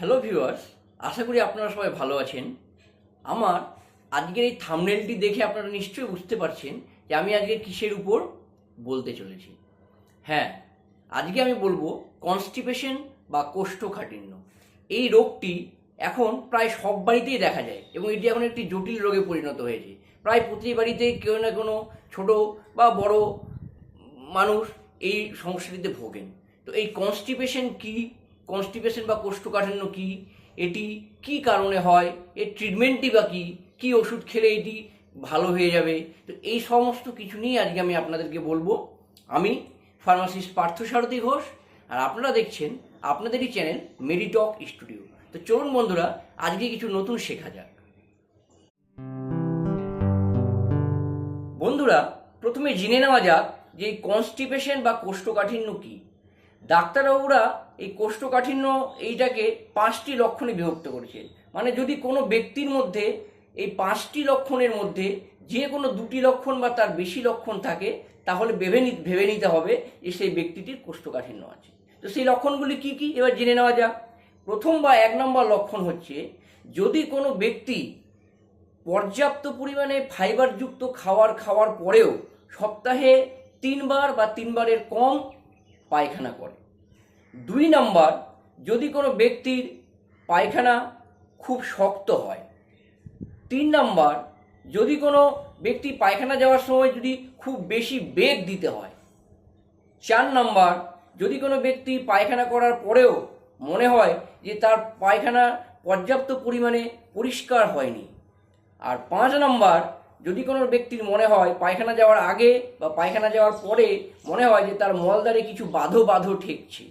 Hello viewers আশা করি আপনারা সবাই ভালো আছেন। আমার আজকের এই থামনেলটি দেখে আপনারা নিশ্চয়ই বুঝতে পারছেন যে আমি আজকে কিসের উপর বলতে চলেছি। হ্যাঁ আজকে আমি বলব কনস্টিপেশন বা কোষ্ঠকাঠিন্য। এই রোগটি এখন প্রায় সব বাড়িতেই দেখা যায় এবং এটি এখন একটি জটিল রোগে পরিণত হয়েছে। প্রায় প্রতি বাড়িতে কেউ না কোনো ছোট বা বড় মানুষ এই সমস্যাটিতে ভোগেন। তো এই কনস্টিপেশন কি কনস্টিপেশন বা কোষ্ঠকাঠিন্য কি? এটি কি কারণে হয়? এর ট্রিটমেন্টই বা কি? কি ওষুধ খেলে এটি ভালো হয়ে যাবে? তো এই সমস্ত কিছু নিয়ে আজকে আমি আপনাদেরকে বলব। আমি ফার্মাসিস্ট পার্থসারথী ঘোষ, আর আপনারা দেখছেন আপনাদেরই চ্যানেল মেডিটক স্টুডিও তো চলুন বন্ধুরা, আজকে কিছু নতুন শেখা যাক। বন্ধুরা, প্রথমে জেনে নেওয়া যাক যে কনস্টিপেশন বা কোষ্ঠকাঠিন্য কি। ডাক্তারবাবুরা এই কোষ্ঠকাঠিন্য এইটাকে পাঁচটি লক্ষণে বিভক্ত করেছে। মানে যদি কোনো ব্যক্তির মধ্যে এই পাঁচটি লক্ষণের মধ্যে যে কোনো দুটি লক্ষণ বা তার বেশি লক্ষণ থাকে, তাহলে ভেবে ভেবে নিতে হবে যে সেই ব্যক্তিটির কোষ্ঠকাঠিন্য আছে। তো সেই লক্ষণগুলি কি কি? এবার জেনে নেওয়া যাক। প্রথম বা এক নম্বর লক্ষণ হচ্ছে, যদি কোনো ব্যক্তি পর্যাপ্ত পরিমাণে ফাইবারযুক্ত খাবার খাওয়ার পরেও সপ্তাহে তিনবার বা তিনবারের কম পায়খানা করে দুই নম্বর, যদি কোনো ব্যক্তির পায়খানা খুব শক্ত হয়। তিন নম্বর, যদি কোনো ব্যক্তি পায়খানা যাওয়ার সময় যদি খুব বেশি বেগ দিতে হয়। চার নাম্বার, যদি কোনো ব্যক্তি পায়খানা করার পরেও মনে হয় যে তার পায়খানা পর্যাপ্ত পরিমাণে পরিষ্কার হয়নি। আর পাঁচ নম্বর, যদি কোনো ব্যক্তির মনে হয় পায়খানা যাওয়ার আগে বা পায়খানা যাওয়ার পরে মনে হয় যে তার মলদারে কিছু বাঁধো বাঁধো ঠেকছে।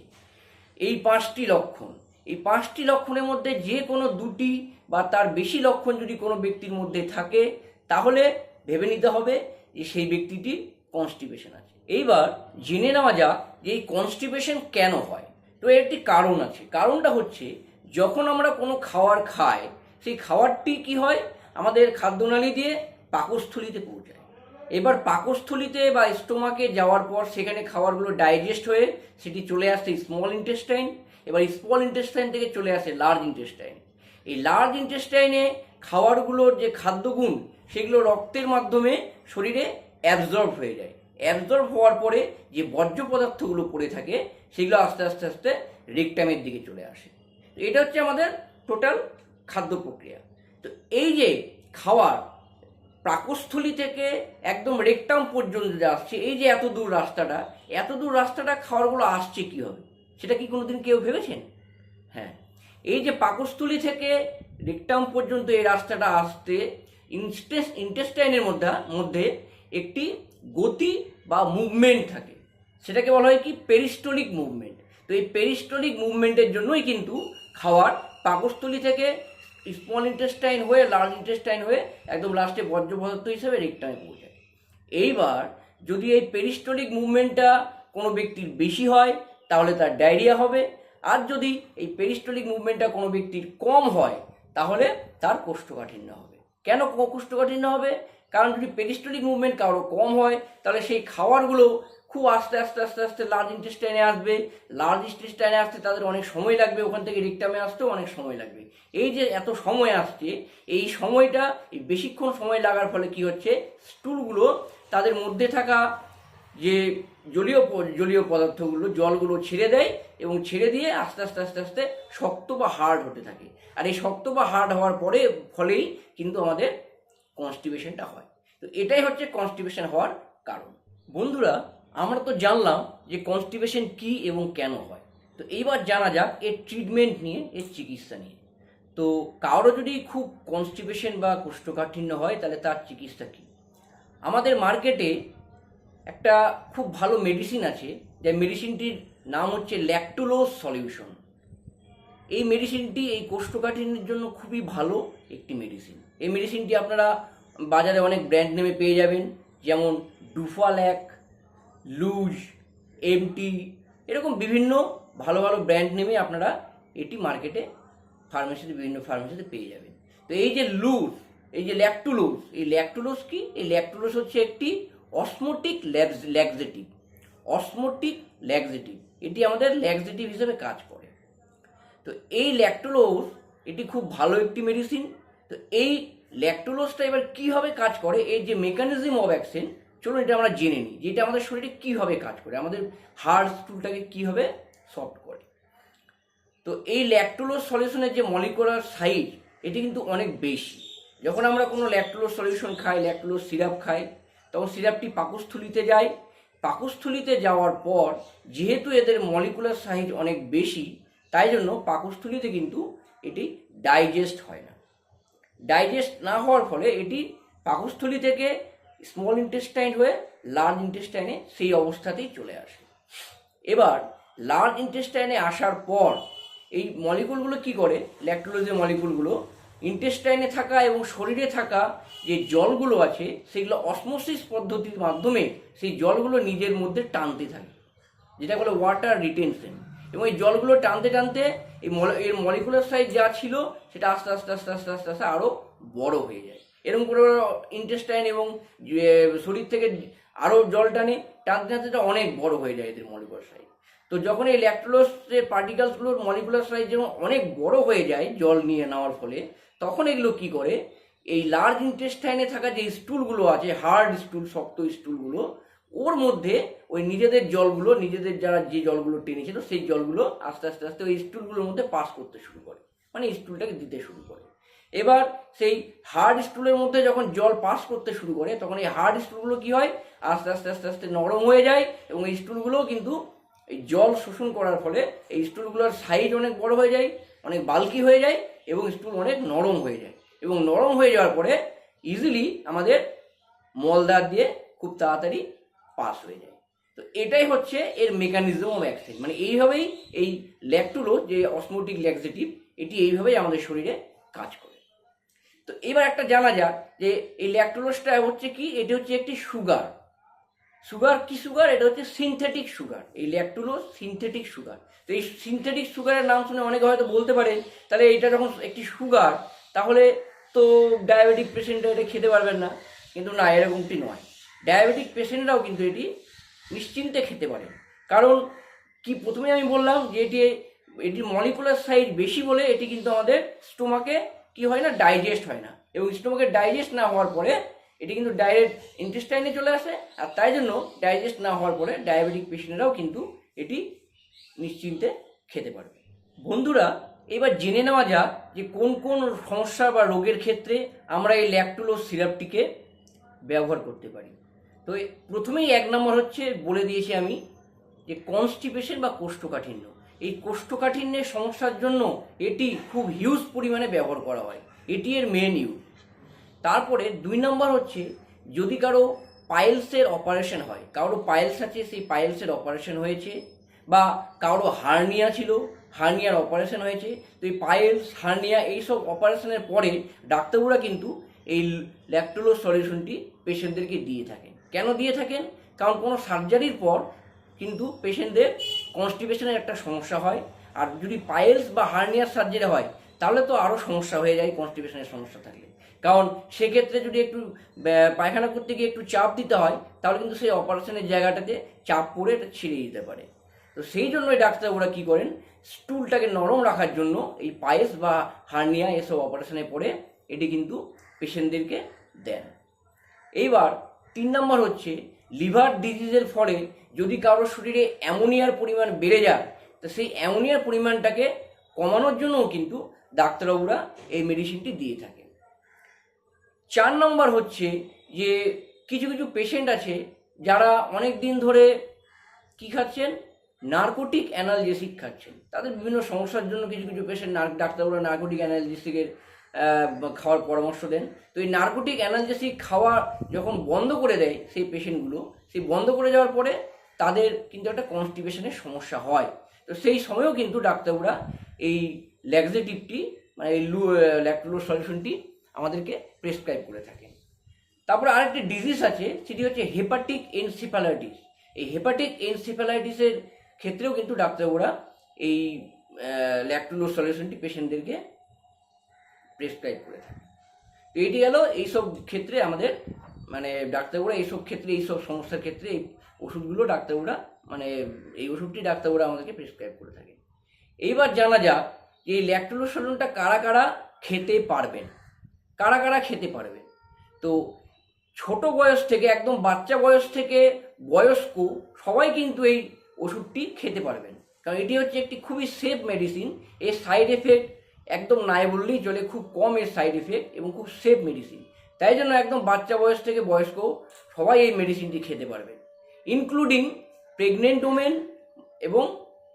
এই পাঁচটি লক্ষণ। এই পাঁচটি লক্ষণের মধ্যে যে কোনো দুটি বা তার বেশি লক্ষণ যদি কোনো ব্যক্তির মধ্যে থাকে, তাহলে ভেবে নিতে হবে যে সেই ব্যক্তিটির কনস্টিপেশন আছে। এইবার জেনে নেওয়া যাক যে এই কনস্টিপেশন কেন হয়। তো এর একটি কারণ আছে। কারণটা হচ্ছে, যখন আমরা কোনো খাবার খাই, সেই খাবারটি কি হয়? আমাদের খাদ্যনালী দিয়ে পাকস্থলিতে পৌঁছায়। এবার পাকস্থলিতে বা স্টোমাকে যাওয়ার পর সেখানে খাবারগুলো ডাইজেস্ট হয়ে সেটি চলে আসছে স্মল ইন্টেস্টাইন এবার স্মল ইন্টেস্টাইন থেকে চলে আসে লার্জ ইন্টেস্টাইন এই লার্জ ইন্টেস্টাইনে খাবারগুলোর যে খাদ্যগুণ, সেগুলো রক্তের মাধ্যমে শরীরে অ্যাবজর্ব হয়ে যায়। অ্যাবজর্ব হওয়ার পরে যে বর্জ্য পদার্থগুলো পড়ে থাকে, সেগুলো আস্তে আস্তে আস্তে রেকটামের দিকে চলে আসে। এটা হচ্ছে আমাদের টোটাল খাদ্য প্রক্রিয়া। তো এই যে খাওয়ার পাকস্থলী থেকে একদম রেকটাম পর্যন্ত যে আসছে, এই যে এত দূর রাস্তাটা, এত দূর রাস্তাটা খাবারগুলো আসছে কি হবে সেটা কি কোনোদিন কেউ ভেবেছেন? হ্যাঁ। এই যে পাকস্থলী থেকে রেকটাম পর্যন্ত এই রাস্তাটা আসতে ইনস্টেস, ইন্টেস্টাইনের মধ্যে মধ্যে একটি গতি বা মুভমেন্ট থাকে। সেটাকে বলা হয় কি? Peristaltic movement. তো এই পেরিস্টলিক মুভমেন্টের জন্যই কিন্তু খাওয়ার পাকস্থলী থেকে স্মল ইন্টেস্টাইন হয়ে লার্জ ইন্টেস্টাইন হয়ে একদম লাস্টে বর্জ্য পদার্থ হিসেবে রেকটামে পৌঁছায় এইবার যদি এই পেরিস্টোলিক মুভমেন্টটা কোনো ব্যক্তির বেশি হয়, তাহলে তার ডায়রিয়া হবে। আর যদি এই পেরিস্টোলিক মুভমেন্টটা কোনো ব্যক্তির কম হয়, তাহলে তার কোষ্ঠকাঠিন্য হবে। কেন কোষ্ঠকাঠিন্য হবে? কারণ যদি পেরিস্টোলিক মুভমেন্ট কারও কম হয়, তাহলে সেই খাবারগুলো খুব আস্তে আস্তে আস্তে আস্তে লার্জ ইন্টেস্টাইনে আসবে। লার্জ ইন্টেস্টাইনে আসতে তাদের অনেক সময় লাগবে, ওখান থেকে রিকটামে আসতেও অনেক সময় লাগবে। এই যে এত সময় আসছে, এই সময়টা, এই বেশিক্ষণ সময় লাগার ফলে কি হচ্ছে? স্টুলগুলো, তাদের মধ্যে থাকা যে জলীয় জলীয় পদার্থগুলো, জলগুলো ছেড়ে দেয় এবং ছেড়ে দিয়ে আস্তে আস্তে আস্তে আস্তে শক্ত বা হার্ড হতে থাকে। আর এই শক্ত বা হার্ড হওয়ার পরে, ফলেই কিন্তু আমাদের কনস্টিপেশনটা হয়। তো এটাই হচ্ছে কনস্টিপেশন হওয়ার কারণ। বন্ধুরা আমরা তো জানলাম যে কনস্টিপেশন কি এবং কেন হয়। তো এইবার জানা যাক এর ট্রিটমেন্ট নিয়ে, এর চিকিৎসা নিয়ে। তো কারও যদি খুব কনস্টিপেশন বা কোষ্ঠকাঠিন্য হয়, তাহলে তার চিকিৎসা কী? আমাদের মার্কেটে একটা খুব ভালো মেডিসিন আছে, যে মেডিসিনটির নাম হচ্ছে ল্যাকটুলোজ সলিউশন এই মেডিসিনটি এই কোষ্ঠকাঠিন্যের জন্য খুবই ভালো একটি মেডিসিন এই মেডিসিনটি আপনারা বাজারে অনেক ব্র্যান্ড নেমে পেয়ে যাবেন, যেমন ডুফাল্যাক লুজ এমটি এরকম বিভিন্ন ভালো ভালো ব্র্যান্ড নেমে আপনারা এটি মার্কেটে ফার্মেসিতে বিভিন্ন ফার্মেসিতে পেয়ে যাবেন। তো এই যে লুজ এই যে ল্যাকটুলোস এই ল্যাকটুলোস কি? এই ল্যাকটুলোজ হচ্ছে একটি অসমোটিক ল্যাক্সেটিভ অসমোটিক ল্যাক্সেটিভ এটি আমাদের ল্যাক্সেটিভ হিসেবে কাজ করে। তো এই ল্যাকটোলোজ এটি খুব ভালো একটি মেডিসিন তো এই ল্যাকটোলোজটা এবার কীভাবে কাজ করে? এই যে মেকানিজম অফ অ্যাকশন চলুন এটা আমরা জেনে নিই যে এটা আমাদের শরীরে কীভাবে কাজ করে, আমাদের হার্ট স্টুলটাকে কীভাবে সফট করে। তো এই ল্যাকটোলোজ সলিউশনের যে মলিকুলার সাইজ এটি কিন্তু অনেক বেশি। যখন আমরা কোনো ল্যাকটোলোজ সলিউশন খাই ল্যাকটোলোজ সিরাপ খাই, তখন সিরাপটি পাকস্থলিতে যায়। পাকস্থলিতে যাওয়ার পর, যেহেতু এদের মলিকুলার সাইজ অনেক বেশি, তাই জন্য পাকস্থলিতে কিন্তু এটি ডাইজেস্ট হয় না। ডাইজেস্ট না হওয়ার ফলে এটি পাকস্থলী থেকে স্মল ইন্টেস্টাইন হয়ে লার্জ ইন্টেস্টাইনে সেই অবস্থাতেই চলে আসে। এবার লার্জ ইন্টেস্টাইনে আসার পর এই মলিকুলগুলো কি করে? ল্যাকটোলোজের মলিকুলগুলো ইন্টেস্টাইনে থাকা এবং শরীরে থাকা যে জলগুলো আছে, সেগুলো অসমোসিস পদ্ধতির মাধ্যমে সেই জলগুলো নিজের মধ্যে টানতে থাকে, যেটা বলে ওয়াটার রিটেনশন এবং এই জলগুলো টানতে টানতে এই এর মলিকুলার সাইজ যা ছিল, সেটা আস্তে আস্তে আস্তে আস্তে আস্তে আস্তে আরও বড় হয়ে যায়। এরকম করে ইন্টেস্টাইন এবং শরীর থেকে আরও জল টানে, টানতে টানতে অনেক বড় হয়ে যায় এদের মলিকুলার সাইজ তো যখন এই ল্যাকটোলোসের পার্টিকেলসগুলোর মলিকুলার সাইজ যখন অনেক বড় হয়ে যায় জল নিয়ে নেওয়ার ফলে, তখন এগুলো কি করে? এই লার্জ ইন্টেস্টাইনে থাকা যে স্টুলগুলো আছে হার্ড স্টুল শক্ত স্টুলগুলো ওর মধ্যে ওই নিজেদের জলগুলো, নিজেদের যারা যে জলগুলো টেনেছিল, সেই জলগুলো আস্তে আস্তে আস্তে ওই স্টুলগুলোর মধ্যে পাস করতে শুরু করে। মানে স্টুলটাকে দিতে শুরু করে। এবার সেই হার্ড স্টুলের মধ্যে যখন জল পাস করতে শুরু করে, তখন এই হার্ড স্টুলগুলো কি হয়? আস্তে আস্তে আস্তে আস্তে নরম হয়ে যায় এবং এই স্টুলগুলোও কিন্তু এই জল শোষণ করার ফলে এই স্টুলগুলোর সাইজ অনেক বড় হয়ে যায়, অনেক বালকি হয়ে যায় এবং স্টুল অনেক নরম হয়ে যায়। এবং নরম হয়ে যাওয়ার পরে ইজিলি আমাদের মলদার দিয়ে খুব তাড়াতাড়ি পাস হয়ে যায়। তো এটাই হচ্ছে এর মেকানিজম অফ অ্যাকশন মানে এইভাবেই এই ল্যাকটুলো যে অসমোটিক ল্যাক্সেটিভ এটি এইভাবেই আমাদের শরীরে কাজ করে। তো এবার একটা জানা যাক যে এই ল্যাকটোলোসটা হচ্ছে কি? এটি হচ্ছে একটি সুগার সুগার কি সুগার এটা হচ্ছে সিনথেটিক সুগার এই ল্যাকটুলোজ সিনথেটিক সুগার তো এই সিনথেটিক সুগারের নাম শুনে অনেকে হয়তো বলতে পারে তাহলে এটা যখন একটি সুগার তাহলে তো ডায়াবেটিক পেশেন্টরা এটা খেতে পারবেন না। কিন্তু না, এরকমটি নয়। ডায়াবেটিক পেশেন্টরাও কিন্তু এটি নিশ্চিন্তে খেতে পারে কারণ কি প্রথমে আমি বললাম যে এটি এটির মলিকুলার সাইজ বেশি বলে এটি কিন্তু আমাদের স্টোমাকে কি হয় না ডাইজেস্ট হয় না। এবং স্টোমাকে ডাইজেস্ট না হওয়ার পরে এটি কিন্তু ডাইরেক্ট ইন্টেস্টাইনে চলে আসে, আর তাই জন্য ডাইজেস্ট না হওয়ার পরে ডায়াবেটিক পেশেন্টরাও কিন্তু এটি নিশ্চিন্তে খেতে পারবে। বন্ধুরা, এবার জেনে নেওয়া যাক যে কোন কোন সমস্যা বা রোগের ক্ষেত্রে আমরা এই ল্যাকটুলো সিরাপটিকে ব্যবহার করতে পারি। তো প্রথমেই এক নম্বর হচ্ছে বলে দিয়েছি আমি যে কনস্টিপেশন বা কোষ্ঠকাঠিন্য। এই কোষ্ঠকাঠিন্যের সমস্যার জন্য এটি খুব হিউজ পরিমাণে ব্যবহার করা হয়। এটি এর মেন ইউজ তারপরে দুই নম্বর হচ্ছে, যদি কারও পাইলসের অপারেশন হয়, কারও পাইলস আছে, সেই পাইলসের অপারেশন হয়েছে, বা কারও হার্নিয়া ছিল হার্নিয়ার অপারেশন হয়েছে, তো এই পাইলস হার্নিয়া এইসব অপারেশনের পরে ডাক্তারবাবুরা কিন্তু এই ল্যাকটোলো সলিউশনটি পেশেন্টদেরকে দিয়ে থাকেন। কেন দিয়ে থাকেন? কারণ কোনো সার্জারির পর কিন্তু পেশেন্টদের কনস্টিপেশনের একটা সমস্যা হয়। আর যদি পাইলস বা হার্নিয়ার সার্জারি হয়, তাহলে তো আরও সমস্যা হয়ে যায় কনস্টিপেশনের সমস্যা থাকলে। কারণ সেক্ষেত্রে যদি একটু পায়খানা করতে গিয়ে একটু চাপ দিতে হয়, তাহলে কিন্তু সেই অপারেশনের জায়গাটাতে চাপ পড়ে এটা ছিঁড়ে দিতে পারে। তো সেই জন্যই ডাক্তারবাবুরা কী করেন স্টুলটাকে নরম রাখার জন্য এই পায়েস বা হার্নিয়া এসব অপারেশনে পড়ে এটি কিন্তু পেশেন্টদেরকে দেন। এইবার তিন নম্বর হচ্ছে লিভার ডিজিজের ফলে যদি কারোর শরীরে অ্যামোনিয়ার পরিমাণ বেড়ে যায়, তো সেই অ্যামোনিয়ার পরিমাণটাকে কমানোর জন্যও কিন্তু ডাক্তারবাবুরা এই মেডিসিনটি দিয়ে থাকেন। চার নম্বর হচ্ছে যে কিছু কিছু পেশেন্ট আছে যারা অনেক দিন ধরে কি খাচ্ছেন? নার্কোটিক অ্যানালজেসিক খাচ্ছেন। তাদের বিভিন্ন সমস্যার জন্য কিছু কিছু পেশেন্ট ডাক্তারবাবুরা নার্কোটিক অ্যানালজেসিকের খাওয়ার পরামর্শ দেন। তো এই নার্কোটিক অ্যানালজেসিক খাওয়া যখন বন্ধ করে দেয় সেই পেশেন্টগুলো, সেই বন্ধ করে যাওয়ার পরে তাদের কিন্তু একটা কনস্টিপেশনের সমস্যা হয়। তো সেই সময়েও কিন্তু ডাক্তারবাবুরা এই ল্যাক্সেটিভটি মানে এই লু ল্যাকটোলো সলিউশনটি আমাদেরকে প্রেসক্রাইব করে থাকেন। তারপরে আরেকটি ডিজিজ আছে, সেটি হচ্ছে হেপাটিক এনসিফালাইটিস এই হেপাটিক এনসিফালাইটিসের ক্ষেত্রেও কিন্তু ডাক্তারবাবুরা এই ল্যাকটুলো সলিউশনটি পেশেন্টদেরকে প্রেসক্রাইব করে থাকে। তো এটি গেল এইসব ক্ষেত্রে আমাদের মানে ডাক্তারবাবুরা এইসব ক্ষেত্রে, এইসব সমস্যার ক্ষেত্রে এই ওষুধগুলো ডাক্তারবাবুরা মানে এই ওষুধটি ডাক্তারবাবুরা আমাদেরকে প্রেসক্রাইব করে থাকে। এইবার জানা যাক যে এই ল্যাক্টোলোসলনটা কারা কারা খেতে পারবেন? কারা কারা খেতে পারবেন? তো ছোট বয়স থেকে, একদম বাচ্চা বয়স থেকে বয়স্ক সবাই কিন্তু এই ওষুধটি খেতে পারবেন। কারণ এটি হচ্ছে একটি খুবই সেফ মেডিসিন এর সাইড এফেক্ট একদম নাই বললেই চলে খুব কম এর সাইড এফেক্ট এবং খুব সেফ মেডিসিন তাই জন্য একদম বাচ্চা বয়স থেকে বয়স্ক সবাই এই মেডিসিনটি খেতে পারবেন ইনক্লুডিং প্রেগনেন্ট ওমেন এবং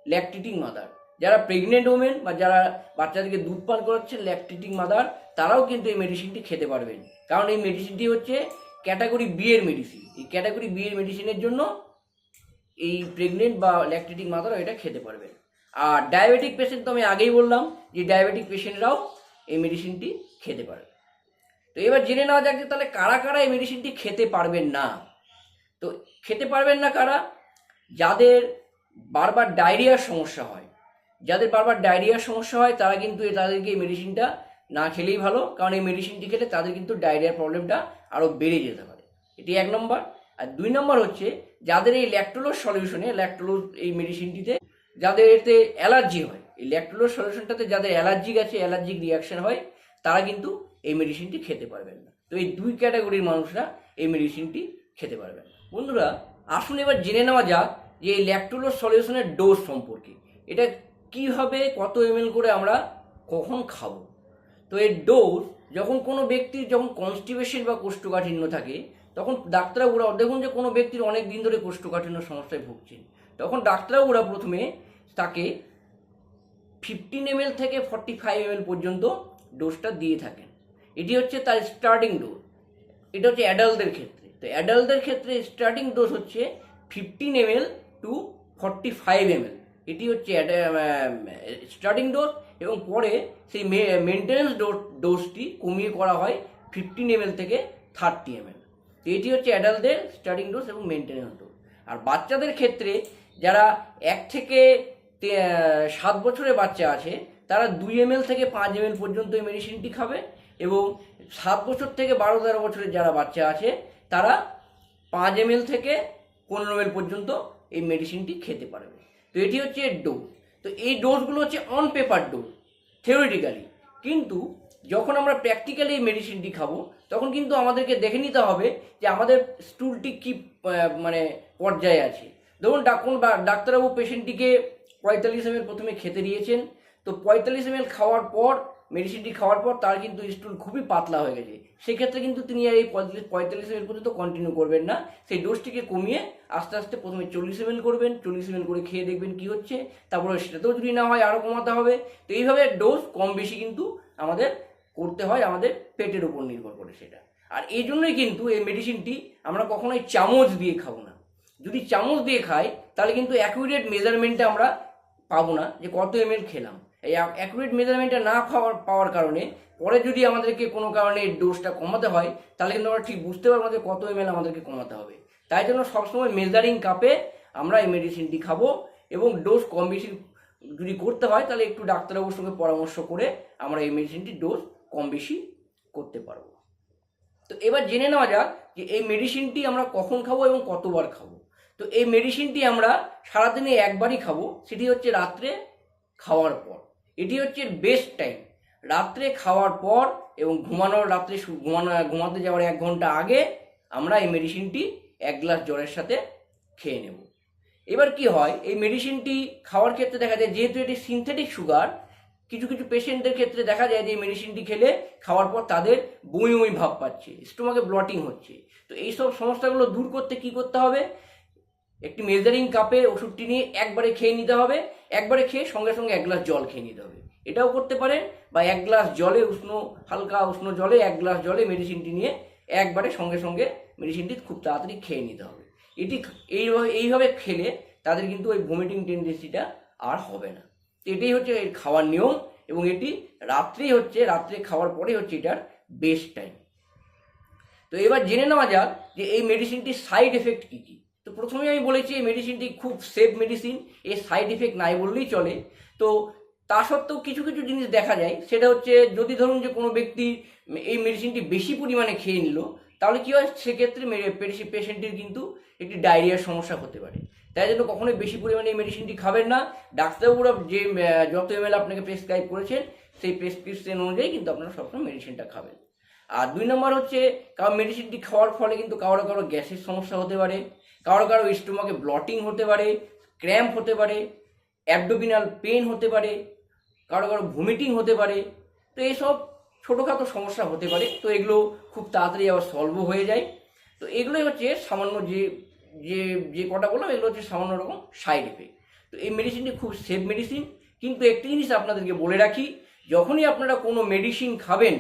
ল্যাকটেটিং মাদার যারা প্রেগনেন্ট ওমেন বা যারা বাচ্চাদেরকে দুধ পান করাচ্ছেন ল্যাকটেটিং মাদার তারাও কিন্তু এই মেডিসিনটি খেতে পারবেন। কারণ এই মেডিসিনটি হচ্ছে ক্যাটাগরি বি এর মেডিসিন এই ক্যাটাগরি বি এর মেডিসিনের জন্য এই প্রেগনেন্ট বা ল্যাকটেটিং মাদারও এটা খেতে পারবেন আর ডায়াবেটিক পেশেন্ট তো আমি আগেই বললাম যে ডায়াবেটিক পেশেন্টরাও এই মেডিসিনটি খেতে পারবে তো এবার জেনে নেওয়া যাক যে তাহলে কারা কারা এই মেডিসিনটি খেতে পারবেন না? তো খেতে পারবেন না কারা? যাদের বারবার ডায়রিয়ার সমস্যা হয়। যাদের বারবার ডায়রিয়ার সমস্যা হয়, তারা কিন্তু তাদেরকে এই মেডিসিনটা না খেলেই ভালো, কারণ এই মেডিসিনটি খেলে তাদের কিন্তু ডায়রিয়ার প্রবলেমটা আরও বেড়ে যেতে পারে। এটি এক নম্বর। আর দুই নম্বর হচ্ছে, যাদের এই ল্যাকটোলোজ সলিউশনে ল্যাকটোলোজ এই মেডিসিনটিতে যাদের এতে অ্যালার্জি হয়। এই ল্যাকটোলোজ সলিউশনটাতে যাদের অ্যালার্জিক আছে, অ্যালার্জিক রিয়াকশন হয়, তারা কিন্তু এই মেডিসিনটি খেতে পারবেন না। তো এই দুই ক্যাটাগরির মানুষরা এই মেডিসিনটি খেতে পারবেন। বন্ধুরা, আসুন এবার জেনে নেওয়া যাক যে এই ল্যাকটোলোজ সলিউশনের ডোজ সম্পর্কে। এটা কীভাবে কত এমএল করে আমরা কখন খাব? তো এর ডোজ, যখন কোনো ব্যক্তির যখন কনস্টিপেশন বা কোষ্ঠকাঠিন্য থাকে, তখন ডাক্তারবাবুরা, দেখুন যে কোনো ব্যক্তির অনেক দিন ধরে কোষ্ঠকাঠিন্য সমস্যায় ভুগছেন। তখন ডাক্তারবাবুরা প্রথমে তাকে ফিফটিন এম থেকে ফর্টি ফাইভ পর্যন্ত ডোজটা দিয়ে থাকেন। এটি হচ্ছে তার স্টার্টিং ডোজ এটা হচ্ছে অ্যাডাল্টদের ক্ষেত্রে। তো অ্যাডাল্টদের ক্ষেত্রে স্টার্টিং ডোজ হচ্ছে fifteen M to forty five M এটি হচ্ছে স্টার্টিং ডোজ এবং পরে সেই মেনটেন্যান্স ডোজ ডোজটি কমিয়ে করা হয় ফিফটিন এম থেকে থার্টি এম তো এটি হচ্ছে অ্যাডাল্টদের স্টার্টিং ডোজ এবং মেনটেন্যান্স ডোজ আর বাচ্চাদের ক্ষেত্রে যারা এক থেকে সাত বছরের বাচ্চা আছে, তারা দুই এম থেকে পাঁচ এম পর্যন্ত এই মেডিসিনটি খাবে এবং সাত বছর থেকে বারো, তেরো বছরের যারা বাচ্চা আছে, তারা পাঁচ এম থেকে পনেরো এম পর্যন্ত এই মেডিসিনটি খেতে পারবে। তো এটি হচ্ছে ডোজ তো এই ডোজগুলো হচ্ছে অন পেপার ডোজ থিওরিটিক্যালি কিন্তু যখন আমরা প্র্যাকটিক্যালি এই মেডিসিনটি খাব, তখন কিন্তু আমাদেরকে দেখে নিতে হবে যে আমাদের স্টুলটি কি মানে পর্যায়ে আছে। ধরুন ডাক- কোন বা- ডাক্তারবাবু পেশেন্টটিকে পঁয়তাল্লিশ এম প্রথমে খেতে দিয়েছেন। তো পঁয়তাল্লিশ এম খাওয়ার পর মেডিসিনটি খাওয়ার পর তার কিন্তু স্টুল খুবই পাতলা হয়ে গেছে। সেক্ষেত্রে কিন্তু তিনি আর এই পঁয়তাল্লিশ পঁয়তাল্লিশ এম পর্যন্ত কন্টিনিউ করবেন না। সেই ডোজটিকে কমিয়ে আস্তে আস্তে প্রথমে চল্লিশ এম করবেন, চল্লিশ এম করে খেয়ে দেখবেন কি হচ্ছে। তারপরে সেটাতেও যদি না হয় আরও কমাতে হবে। তো এইভাবে ডোজ কম বেশি কিন্তু আমাদের করতে হয়, আমাদের পেটের উপর নির্ভর করে সেটা। আর এই জন্যই কিন্তু এই মেডিসিনটি আমরা কখনোই চামচ দিয়ে খাব না। যদি চামচ দিয়ে খাই, তাহলে কিন্তু অ্যাকুরেট মেজারমেন্টটা আমরা পাবো না যে কত এম খেলাম। এই অ্যাকুরেট মেজারমেন্টটা না খাওয়ার পাওয়ার কারণে পরে যদি আমাদেরকে কোনো কারণে ডোজটা কমাতে হয়, তাহলে কিন্তু আমরা ঠিক বুঝতে পারব যে কত এম আমাদেরকে কমাতে হবে। তাই জন্য সবসময় মেজারিং কাপে আমরা এই মেডিসিনটি খাব এবং ডোজ কম বেশি যদি করতে হয়, তাহলে একটু ডাক্তারবাবুর সঙ্গে পরামর্শ করে আমরা এই মেডিসিনটির ডোজ কম বেশি করতে পারব। তো এবার জেনে নেওয়া যাক যে এই মেডিসিনটি আমরা কখন খাব এবং কতবার খাব। তো এই মেডিসিনটি আমরা সারাদিনে একবারই খাব, সেটি হচ্ছে রাত্রে খাওয়ার পর। এটি হচ্ছে বেস্ট টাইম রাত্রে খাওয়ার পর এবং ঘুমানোর রাত্রে ঘুমানো, ঘুমাতে যাওয়ার এক ঘণ্টা আগে আমরা এই মেডিসিনটি এক গ্লাস জলের সাথে খেয়ে নেব। এবার কি হয়, এই মেডিসিনটি খাওয়ার ক্ষেত্রে দেখা যায়, যেহেতু এটি সিনথেটিক সুগার কিছু কিছু পেশেন্টদের ক্ষেত্রে দেখা যায় যে এই মেডিসিনটি খেলে খাওয়ার পর তাদের বমি বমি ভাব পাচ্ছে স্টোমাকে ব্লটিং হচ্ছে। তো এইসব সমস্যাগুলো দূর করতে কি করতে হবে? একটি মেজারিং কাপে ওষুধটি নিয়ে একবারে খেয়ে নিতে হবে, একবারে খেয়ে সঙ্গে সঙ্গে এক গ্লাস জল খেয়ে নিতে হবে। এটাও করতে পারেন, বা এক গ্লাস জলে উষ্ণ, হালকা উষ্ণ জলে এক গ্লাস জলে মেডিসিনটি নিয়ে একবারে সঙ্গে সঙ্গে মেডিসিনটি খুব তাড়াতাড়ি খেয়ে নিতে হবে। এটি এইভাবে এইভাবে খেলে তাদের কিন্তু ওই ভমিটিং টেন্ডেন্সিটা আর হবে না। এটাই হচ্ছে এর খাওয়ার নিয়ম, এবং এটি রাত্রেই হচ্ছে, রাত্রে খাওয়ার পরে হচ্ছে এটার বেস্ট টাইম তো এবার জেনে নেওয়া যাক যে এই মেডিসিনটির সাইড এফেক্ট কী কী। তো প্রথমেই আমি বলেছি এই মেডিসিনটি খুব সেফ মেডিসিন এর সাইড এফেক্ট নাই বললেই চলে। তো তা সত্ত্বেও কিছু কিছু জিনিস দেখা যায়, সেটা হচ্ছে যদি ধরুন যে কোনো ব্যক্তি এই মেডিসিনটি বেশি পরিমাণে খেয়ে নিল, তাহলে কী হয়? সেক্ষেত্রে পেশেন্টের কিন্তু একটি ডায়রিয়ার সমস্যা হতে পারে। তাই জন্য কখনোই বেশি পরিমাণে এই মেডিসিনটি খাবেন না। ডাক্তারবাবুরা যে যত এম আপনাকে প্রেসক্রাইব করেছেন, সেই প্রেসক্রিপশন অনুযায়ী কিন্তু আপনারা সবসময় মেডিসিনটা খাবেন। আর দুই নম্বর হচ্ছে, কারও মেডিসিনটি খাওয়ার ফলে কিন্তু কারও কারও গ্যাসের সমস্যা হতে পারে, কারও কারও স্টোমাকে ব্লটিং হতে পারে ক্র্যাম্প হতে পারে অ্যাবডোমিনাল পেন হতে পারে, কারও কারও ভমিটিং হতে পারে। তো এইসব ছোটোখাটো সমস্যা হতে পারে, তো এগুলো খুব তাড়াতাড়ি আবার সলভও হয়ে যায়। তো এগুলোই হচ্ছে সামান্য যে যে যে কটা বললাম, এগুলো হচ্ছে সামান্য রকম সাইড এফেক্ট তো এই মেডিসিনটি খুব সেফ মেডিসিন কিন্তু একটি জিনিস আপনাদেরকে বলে রাখি, যখনই আপনারা কোনো মেডিসিন খাবেন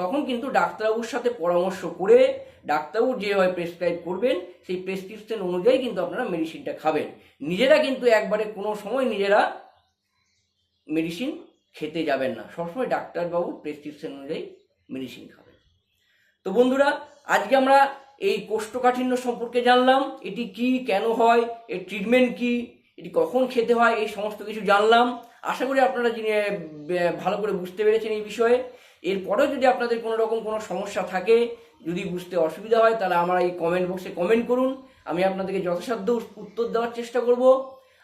তখন কিন্তু ডাক্তারবাবুর সাথে পরামর্শ করে ডাক্তারবাবু যেভাবে প্রেসক্রাইব করবেন, সেই প্রেসক্রিপশন অনুযায়ী কিন্তু আপনারা মেডিসিনটা খাবেন। নিজেরা কিন্তু একবারে কোনো সময় নিজেরা মেডিসিন খেতে যাবেন না। সবসময় ডাক্তারবাবুর প্রেসক্রিপশন অনুযায়ী মেডিসিন খাবেন। তো বন্ধুরা, আজকে আমরা এই কোষ্ঠকাঠিন্য সম্পর্কে জানলাম, এটি কি, কেন হয়, এর ট্রিটমেন্ট কি, এটি কখন খেতে হয়, এই সমস্ত কিছু জানলাম। আশা করি আপনারা ভালো করে বুঝতে পেরেছেন এই বিষয়ে। এরপরেও যদি আপনাদের কোনো রকম কোনো সমস্যা থাকে, যদি বুঝতে অসুবিধা হয়, তাহলে আমার এই কমেন্ট বক্সে কমেন্ট করুন। আমি আপনাদেরকে যথাসাধ্য উত্তর দেওয়ার চেষ্টা করব।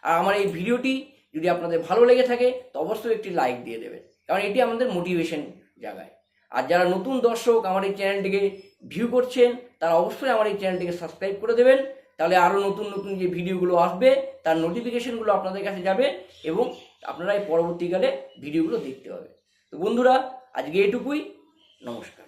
আর আমার এই ভিডিওটি যদি আপনাদের ভালো লেগে থাকে, তো অবশ্যই একটি লাইক দিয়ে দেবেন। কারণ এটি আমাদের মোটিভেশন জায়গায়। আর যারা নতুন দর্শক আমার এই চ্যানেলটিকে ভিউ করছেন, তারা অবশ্যই আমার এই চ্যানেলটিকে সাবস্ক্রাইব করে দেবেন। তাহলে আরও নতুন নতুন যে ভিডিওগুলো আসবে, তার নোটিফিকেশনগুলো আপনাদের কাছে যাবে এবং আপনারা এই পরবর্তীকালে ভিডিওগুলো দেখতে পাবে তো বন্ধুরা আজকে এটুকুই নমস্কার।